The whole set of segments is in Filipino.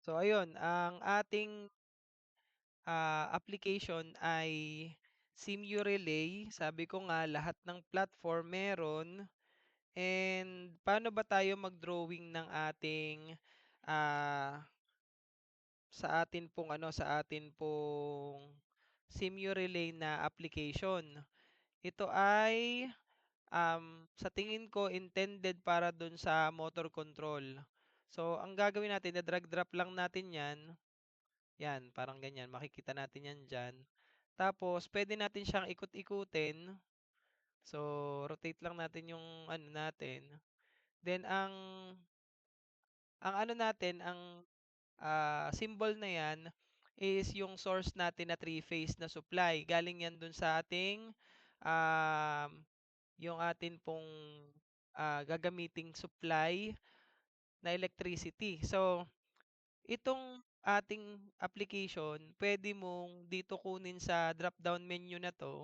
So ayun, ang ating, ah, application ay SIMU-Relay. Sabi ko nga lahat ng platform meron and paano ba tayo mag-drawing ng ating, ah, sa atin pong ano, sa atin pong SIMU-Relay na application. Ito ay, um, sa tingin ko intended para dun sa motor control. So ang gagawin natin i-drag drop lang natin 'yan. Yan, parang ganyan makikita natin 'yan diyan. Tapos puwede natin siyang ikot-ikutin. So rotate lang natin yung ano natin. Then ang ang ano natin, ang, ah, symbol na 'yan is yung source natin na three-phase na supply. Galing 'yan dun sa ating, um, yung atin pong, ah, gagamiting supply na electricity. So, itong ating application puwede mong dito kunin sa drop-down menu na 'to.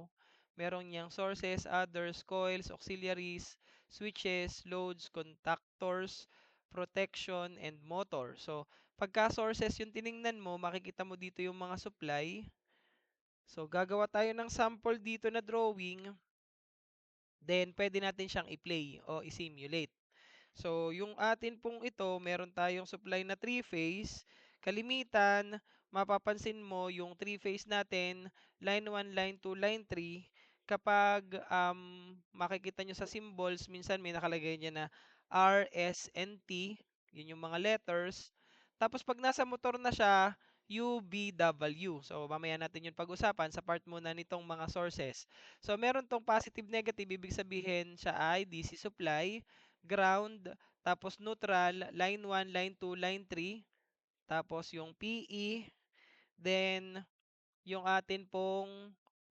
Meron niyang sources, others, coils, auxiliaries, switches, loads, contactors, protection, and motor. So, pagka sources yung tiningnan mo makikita mo dito yung mga supply. So, gagawa tayo ng sample dito na drawing. Then puwede natin siyang i-play o i-simulate. So, yung atin pong ito meron tayong supply na three-phase. Kalimitan mapapansin mo yung three-phase natin line 1, line 2, line 3 kapag, um, makikita niyo sa symbols minsan may nakalagay diyan na R, S, and T, yun yung mga letters. Tapos 'pag nasa motor na siya, U, V, W. So, mamaya natin yun pag-usapan sa part muna nitong mga sources. So, meron 'tong positive, negative ibig sabihin siya ay DC supply, ground, tapos neutral, line 1, line 2, line 3, tapos yung PE, then yung atin pong,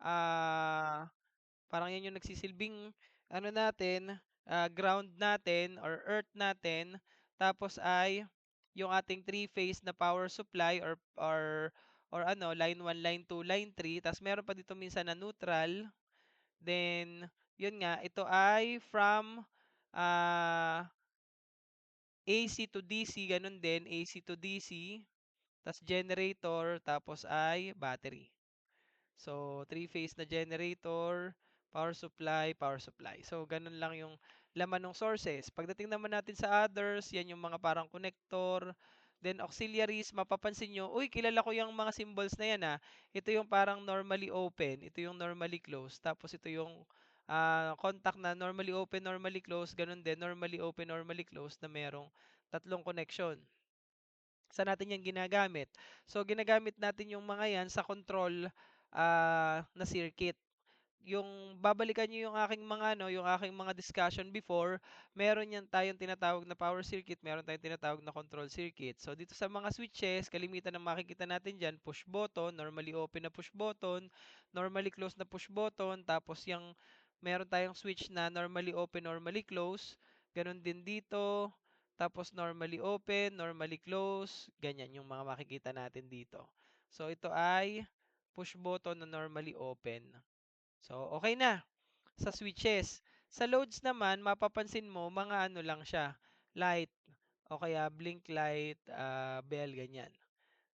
ah, parang yan yung nagsisilbing ano natin, ah, ground natin or earth natin. Tapos ay yung ating three-phase na power supply or or or ano, line 1, line 2, line 3, ta's meron pa dito minsan na neutral. Then yun nga, ito ay from, ah AC to DC, gano'n din, AC to DC, ta's generator, tapos ay battery. So, three-phase na generator, power supply, power supply. So, gano'n lang yung laman ng sources. Pagdating naman natin sa others, yan yung mga parang connector, then auxiliaries, mapapansin niyo, "Uy, kilala ko yung mga symbols na yan, ah." Ito yung parang normally open, ito yung normally closed, tapos ito yung, ah, contact na normally open, normally closed, gano'n din, normally open, normally closed na merong tatlong connection. Saan natin yan ginagamit? So, ginagamit natin yung mga yan sa control, ah, na circuit. Yung babalikan niyo yung aking mga ano, yung aking mga discussion before, meron yan tayong tinatawag na power circuit, meron tayong tinatawag na control circuit. So, dito sa mga switches, kalimitan ng makikita natin diyan, push button, normally open na push button, normally closed na push button, tapos yung meron tayong switch na normally open, normally close. Gano'n din dito. Tapos normally open, normally close, ganyan yung mga makikita natin dito. So, ito ay push button na normally open. So, okey na sa switches. Sa loads naman mapapansin mo mga ano lang siya, light o kaya blink light, ah, bell, ganyan.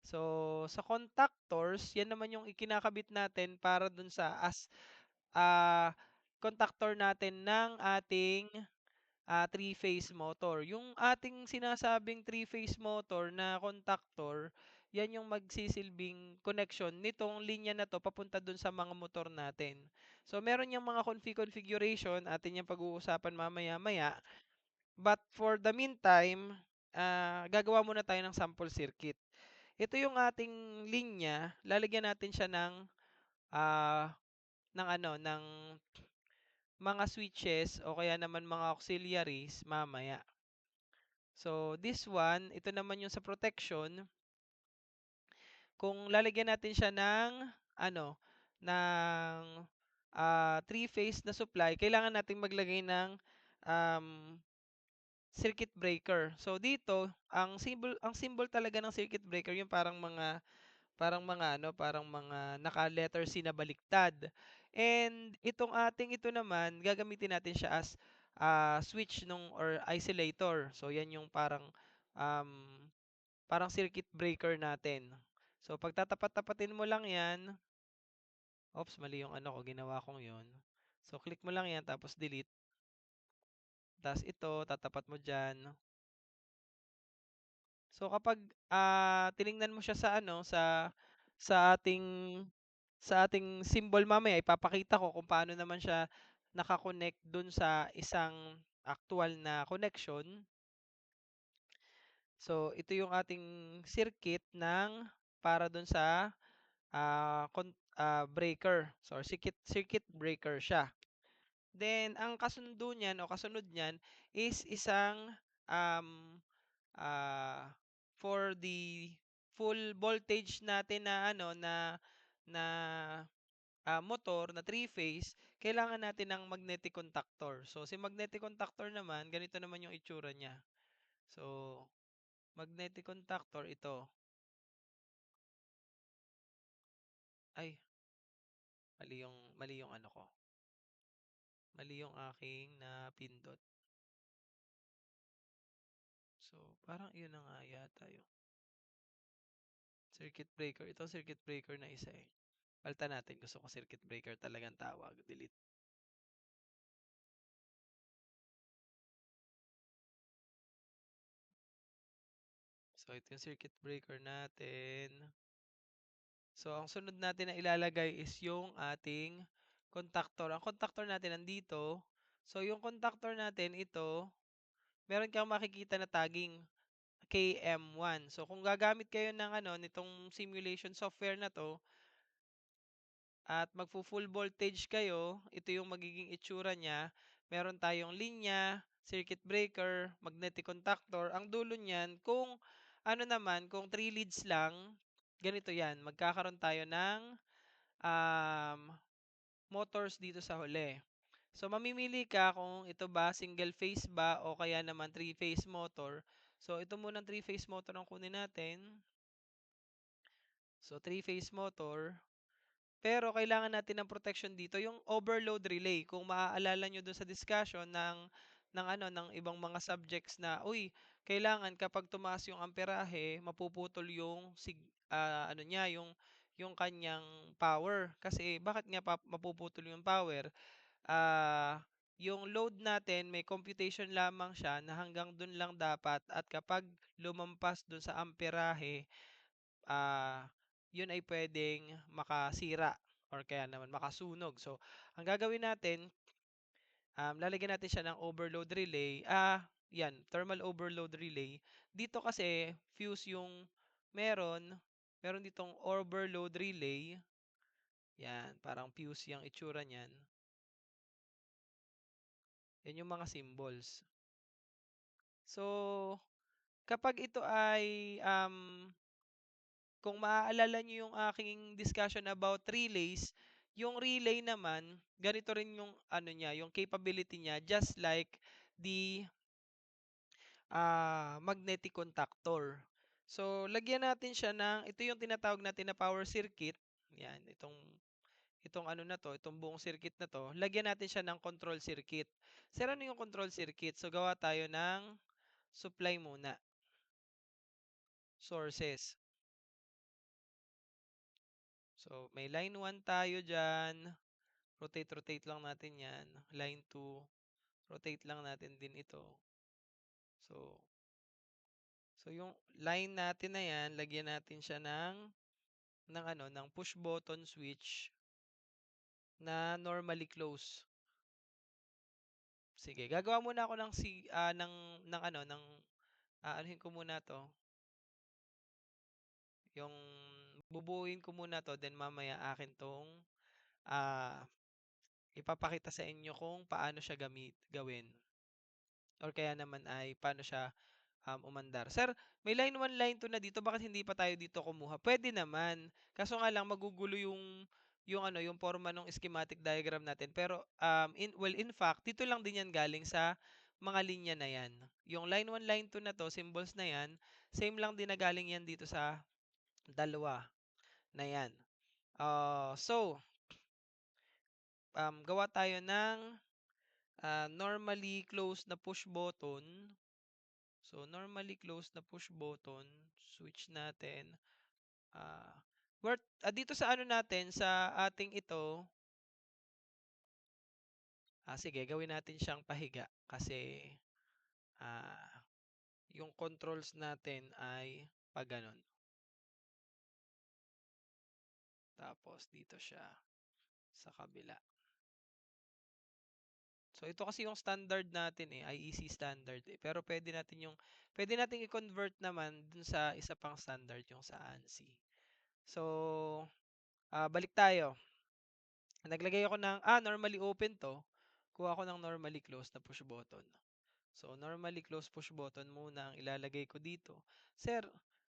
So, sa contactors, yan naman yung ikinakabit natin para dun sa as ah, contactor natin ng ating, ah, three-phase motor. Yung ating sinasabing three-phase motor na contactor, yan yung magsisilbing connection nitong linya na 'to papunta dun sa mga motor natin. So, meron yang mga confi-configuration, atin yang pag-uusapan mamaya-maya. But for the meantime, ah, gagawa muna tayo ng sample circuit. Ito yung ating linya, lalagyan natin siya ng, ah, ng ano, ng mga switches o kaya naman mga auxiliaries mamaya. So, this one, ito naman yung sa protection. Kung lalagyan natin siya ng ano, ng, ah, three-phase na supply, kailangan nating maglagay ng, um, circuit breaker. So, dito ang symbol ang symbol talaga ng circuit breaker yung parang mga parang mga ano, parang mga naka-letter C na baliktad. And itong ating ito naman gagamitin natin siya as, ah, switch nung or isolator. So, yan yung parang, um, parang circuit breaker natin. So pagtatapat-tapatin mo lang 'yan oops, mali yung ano ko, ginawa kong 'yun. So click mo lang 'yan tapos delete. Ta's ito tatapat mo diyan. So kapag, ah, tiningnan mo siya sa ano, sa sa ating sa ating symbol mamaya ipapakita ko kung paano naman siya naka-connect dun sa isang aktuwal na connection. So ito yung ating circuit ng para dun sa, con ah, breaker. So circuit circuit breaker siya. Then ang kasundo niyan o kasunod niyan is isang, um, ah, for the full voltage natin na ano, na na, ah, motor na three-phase, kailangan natin ng magnetic contactor. So si magnetic contactor naman, ganito naman yung itsura niya. So, magnetic contactor ito. Ay. Mali yung mali yung ano ko. Mali yung aking napindot. So, parang iyon na nga yata yung circuit breaker. Ito circuit breaker na isa, eh. Palitan natin, gusto ko circuit breaker talagang tawag, delete. So, ito yung circuit breaker natin. So, ang sunod natin na ilalagay is yung ating contactor. Ang contactor natin nandito. So, yung contactor natin ito, meron kang makikita na tagging KM1. So, kung gagamit kayo ng ano, nitong simulation software na 'to at magfu-full voltage kayo, ito yung magiging itsura niya. Meron tayong linya, circuit breaker, magnetic contactor. Ang dulo niyan kung ano naman, kung 3 leads lang, ganito 'yan. Magkakaroon tayo ng, um, motors dito sa huli. So, mamimili ka kung ito ba single phase ba o kaya naman three-phase motor. So, ito munang three-phase motor ang kunin natin. So, three-phase motor. Pero kailangan natin ng protection dito, yung overload relay. Kung maaalala niyo dun sa discussion ng ng ano, ng ibang mga subjects na, uy, kailangan kapag tumaas yung amperahe, mapuputol yung sig ah, ano niya, yung yung kanyang power. Kasi bakit nga pa mapuputol yung power? Ah, yung load natin may computation lamang siya na hanggang dun lang dapat at kapag lumampas dun sa amperahe, ah, yun ay puwedeng makasira or kaya naman makasunog. So, ang gagawin natin, um, lalagyan natin siya ng overload relay, ah, 'yan, thermal overload relay. Dito kasi fuse yung meron, meron ditong overload relay. 'Yan, parang fuse yang itsura niyan. 'Yan yung mga symbols. So, kapag ito ay, um kung maaalala niyo yung aking discussion about relays, yung relay naman, ganito rin yung ano niya, yung capability niya just like the ah, magnetic contactor. So, lagyan natin siya ng ito yung tinatawag natin na power circuit, 'yan, itong itong ano na 'to, itong buong circuit na 'to, lagyan natin siya ng control circuit. Sir, ano yung control circuit? So, gawa tayo ng supply muna. Sources. So, may line 1 tayo diyan. Rotate, rotate lang natin 'yan. Line 2, rotate lang natin din ito. So so yung line natin na 'yan, lagyan natin siya ng ng ano, ng push button switch na normally close. Sige, gagawa muna ako ng si ah, ng ng ano, ng aanuhin ko muna 'to. Yung bubuuin ko muna 'to then mamaya akin 'tong, ah, ipapakita sa inyo kung paano siya gamit gawin. Or kaya naman ay paano siya, um, umandar. Sir, may line 1, line 2 na dito, bakit hindi pa tayo dito kumuha? Puwede naman, kaso nga lang magugulo yung yung ano, yung porma nung schematic diagram natin. Pero, um, in well, in fact, dito lang din yan galing sa mga linya na yan. Yung line 1, line 2 na 'to, symbols na yan, same lang din na galing yan dito sa dalawa na yan. Ah, so um, gawa tayo ng, ah, normally closed na push button. So, normally close na push button, switch natin, ah, worth ah, dito sa ano natin, sa ating ito ah, sige gawin natin siyang pahiga kasi, ah, yung controls natin ay pa-gano'n. Tapos dito siya, sa kabila. So, ito kasi yung standard natin, eh, IEC standard, eh, pero puwede natin yung puwede nating i-convert naman dun sa isa pang standard, yung sa ANSI. So, ah, balik tayo. Naglagay ako ng ah, normally open 'to, kuha ako ng normally close na push button. So, normally close push button muna ang ilalagay ko dito. Sir,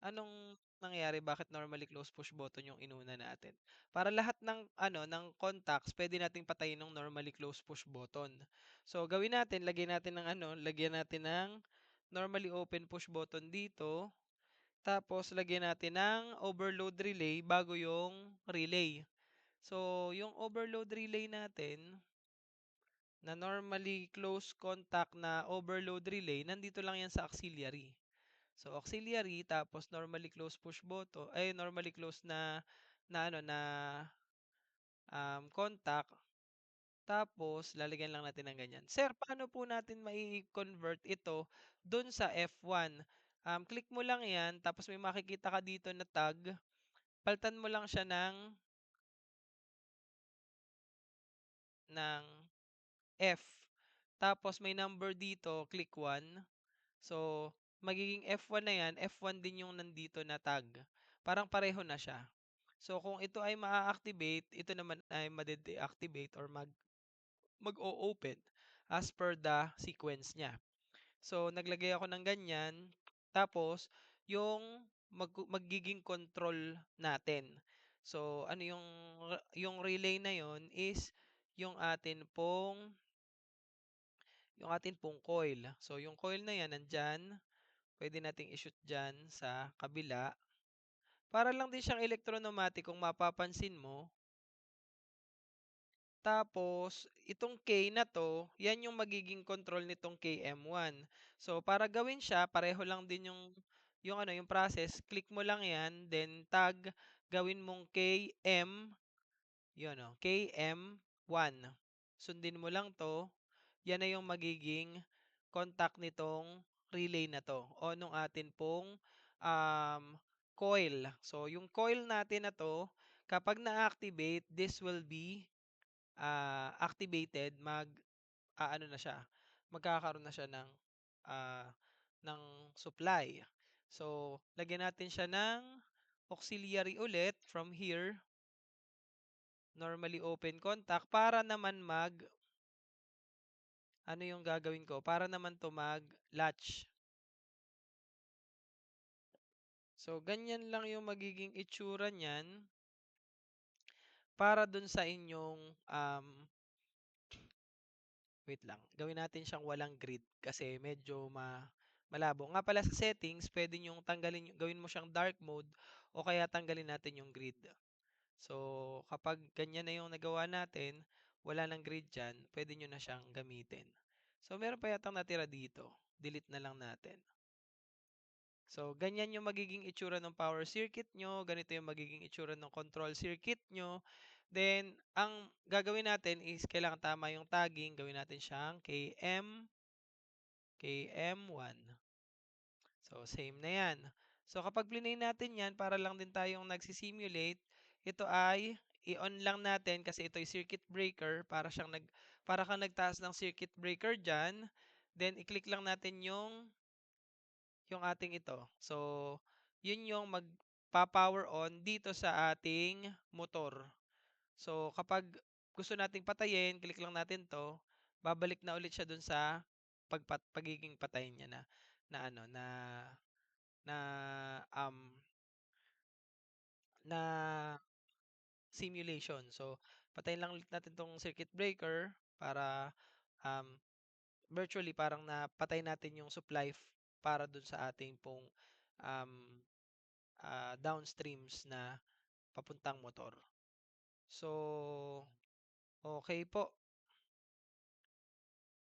anong nangyari bakit normally close push button yung inuna natin? Para lahat ng ano, ng contacts puwede nating patayin ng normally close push button. So, gawin natin lagyan natin ng ano, lagyan natin ng normally open push button dito, tapos lagyan natin ng overload relay bago yung relay. So, yung overload relay natin na normally close contact na overload relay, nandito lang yan sa auxiliary. So, auxiliary tapos normally close push button ay normally close na na ano, na, um, contact, tapos lalagyan lang natin ng ganyan. Sir, paano po natin mai-convert ito dun sa F1? Um, click mo lang yan tapos may makikita ka dito na tag, palitan mo lang siya ng ng F. Tapos may number dito, click 1. So, magiging F1 na yan, F1 din yung nandito na tag. Parang pareho na siya. So, kung ito ay maa-activate, ito naman ay made-deactivate or mag mag-o-open as per the sequence niya. So, naglagay ako ng ganyan, tapos yung mag magiging control natin. So, ano yung yung relay na yun is yung atin pong yung atin pong coil. So, yung coil na yan nandiyan, puwede nating i-shoot diyan sa kabila. Para lang din siyang electro-pneumatic kung mapapansin mo. Tapos, itong K na 'to, yan yung magiging control nitong KM1. So, para gawin siya pareho lang din yung yung ano, yung process, click mo lang yan, then tag, gawin mong KM, yun oh, KM1. Sundin mo lang 'to, yan na yung magiging contact nitong relay na 'to o nung atin pong, um, coil. So, yung coil natin na 'to, kapag na-activate, this will be, ah, activated, mag-aano na siya, magkakaroon na siya ng, ah, ng supply. So, lagyan natin siya ng auxiliary ulit from here. Normally open contact para naman mag ano yung gagawin ko, para naman 'to mag-latch. So, ganyan lang yung magiging itsura niyan. Para dun sa inyong, um wait lang, gawin natin siyang walang grid kasi medyo ma malabo. Nga pala sa settings puwede niyong tanggalin gawin mo siyang dark mode o kaya tanggalin natin yung grid. So, kapag ganyan na yung nagawa natin, wala ng grid diyan, puwede niyo na siyang gamitin. So, meron pa yatang natira dito, delete na lang natin. So, ganyan yung magiging itsura ng power circuit niyo, ganito yung magiging itsura ng control circuit niyo. Then, ang gagawin natin is kailangan tama yung tagging, gawin natin siyang KM KM1. So, same na yan. So, kapag plinay natin yan, para lang din tayong nagsi-simulate, ito ay i-on lang natin kasi ito ay circuit breaker, para siyang nag para kang nagtaas ng circuit breaker diyan. Then, i-click lang natin yung yung ating ito. So, yun yung magpa-power on dito sa ating motor. So, kapag gusto nating patayin, click lang natin 'to, babalik na ulit siya dun sa pagpat pagiging patay niya na na ano, na na, um na simulation. So, patayin lang ulit natin 'tong circuit breaker para, um, virtually parang napatay natin yung supply para dun sa ating pong, um, ah, downstreams na papuntang motor. So, okey po.